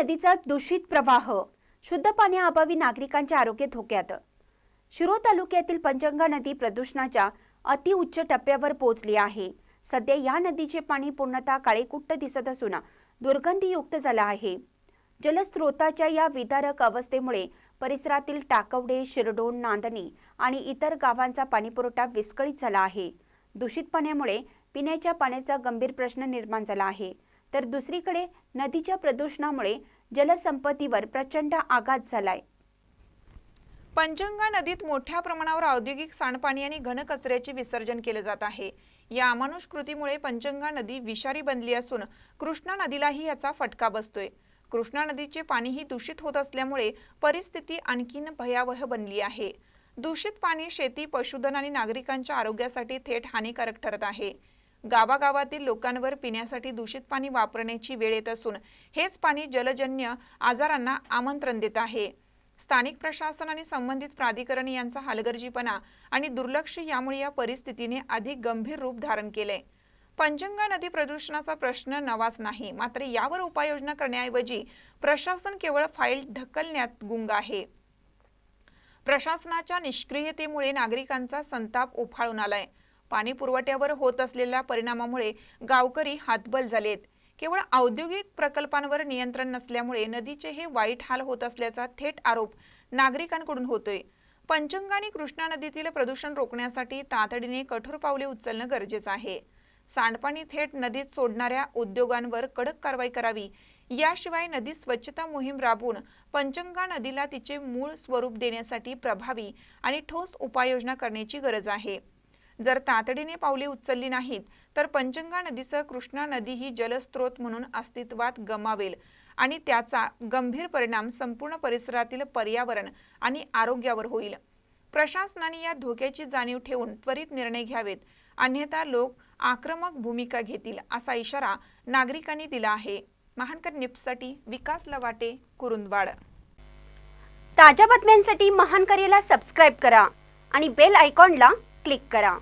नदीचा दूषित प्रवाह. शुद्ध पाण्याअभावी नागरिकांचे आरोग्य धोक्यात. शिरो तालुक्यातील पंचंगा नदी प्रदूषणाच्या अतिउच्च टप्प्यावर पोहोचली आहे. सध्या या नदीचे पाणी पूर्णतः काळेकुट्ट दिसत असून दुर्गंधीयुक्त झालं आहे. जलस्रोताच्या या विदारक अवस्थेमुळे परिसरातील टाकवडे शिरडोण नांदणी आणि इतर गावांचा पाणीपुरवठा विस्कळीत झाला आहे. दूषित पाण्यामुळे पिण्याच्या पाण्याचा गंभीर प्रश्न निर्माण झाला आहे. तर दुसरीकडे नदीच्या प्रदूषणामुळे जलसंपत्तीवर प्रचंड आघात झालाय. पंचंगा नदीत मोठ्या प्रमाणावर औद्योगिक सांडपाणी आणि घनकचऱ्याचे विसर्जन केले जात आहे. या अमानुष कृतीमुळे पंचंगा नदी विषारी बनली असून कृष्णा नदीलाही याचा फटका बसतोय. कृष्णा नदीचे पाणीही दूषित होत असल्यामुळे परिस्थिती आणखीन भयावह बनली आहे. दूषित पाणी शेती पशुधन आणि नागरिकांच्या आरोग्यासाठी थेट हानिकारक ठरत आहे. गावागावातील लोकांवर पिण्यासाठी दूषित पाणी वापरण्याची वेळ येत असून हेच पाणी जलजन्य आजारांना आमंत्रण देत आहे. स्थानिक प्रशासन आणि संबंधित प्राधिकरण यांचा हलगर्जीपणा आणि दुर्लक्ष यामुळे या परिस्थितीने अधिक गंभीर रूप धारण केले. पंचगंगा नदी प्रदूषणाचा प्रश्न नवाच नाही मात्र यावर उपाययोजना करण्याऐवजी प्रशासन केवळ फाईल ढकलण्यात गुंग आहे. प्रशासनाच्या निष्क्रियतेमुळे नागरिकांचा संताप उफाळून आलाय. पाणी पुरवठ्यावर होत असलेल्या परिणामामुळे गावकरी हातबल झालेत. केवळ औद्योगिक प्रकल्पांवर नियंत्रण नसल्यामुळे नदीचे हे वाईट हाल होत असल्याचा थेट आरोप नागरिकांकडून होतोय. पंचगंगा आणि कृष्णा नदीतील प्रदूषण रोखण्यासाठी तातडीने कठोर पावले उचलणं गरजेचं आहे. सांडपाणी थेट नदीत सोडणाऱ्या उद्योगांवर कडक कारवाई करावी. याशिवाय नदी स्वच्छता मोहीम राबवून पंचंगा नदीला तिचे मूळ स्वरूप देण्यासाठी प्रभावी आणि ठोस उपाययोजना करण्याची गरज आहे. जर तातडीने पावले उचलली नाहीत तर पंचंगा नदीसह कृष्णा नदी ही जलस्रोत म्हणून अस्तित्वात गमावेल. आणि त्याचा गंभीर परिणाम संपूर्ण परिसरातील पर्यावरण आणि आरोग्यावर होईल. प्रशासनाने या धोक्याची जाणीव ठेवून त्वरित निर्णय घ्यावेत. अन्यथा लोक आक्रमक भूमिका घेतील असा इशारा नागरिकांनी दिला आहे. महानकर निप्ससाठी विकास लवाटे कुरुंदवाड. ताज्या बातम्यांसाठी महानकरेला सबस्क्राईब करा आणि बेल आयकॉनला क्लिक करा.